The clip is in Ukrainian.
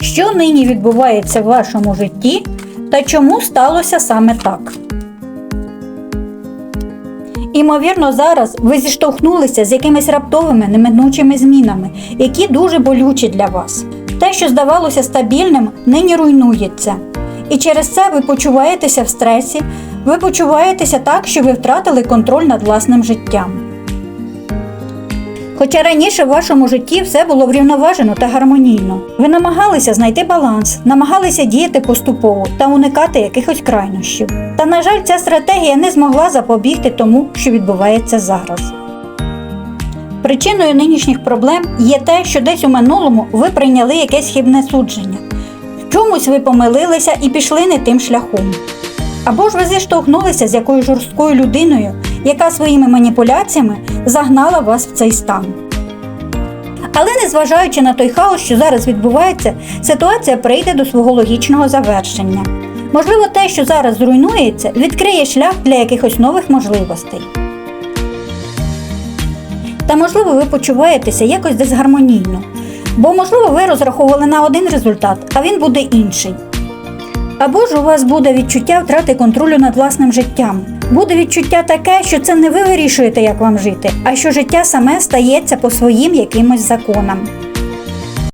що нині відбувається в вашому житті та чому сталося саме так. Імовірно, зараз ви зіштовхнулися з якимись раптовими неминучими змінами, які дуже болючі для вас. Те, що здавалося стабільним, нині руйнується. І через це ви почуваєтеся в стресі, ви почуваєтеся так, що ви втратили контроль над власним життям. Хоча раніше в вашому житті все було врівноважено та гармонійно, ви намагалися знайти баланс, намагалися діяти поступово та уникати якихось крайнощів. Та, на жаль, ця стратегія не змогла запобігти тому, що відбувається зараз. Причиною нинішніх проблем є те, що десь у минулому ви прийняли якесь хибне судження. В чомусь ви помилилися і пішли не тим шляхом. Або ж ви зіштовхнулися з якоюсь жорсткою людиною, яка своїми маніпуляціями загнала вас в цей стан. Але незважаючи на той хаос, що зараз відбувається, ситуація прийде до свого логічного завершення. Можливо, те, що зараз зруйнується, відкриє шлях для якихось нових можливостей. Та можливо, ви почуваєтеся якось дисгармонійно, бо можливо ви розраховували на один результат, а він буде інший. Або ж у вас буде відчуття втрати контролю над власним життям. Буде відчуття таке, що це не ви вирішуєте, як вам жити, а що життя саме стається по своїм якимось законам.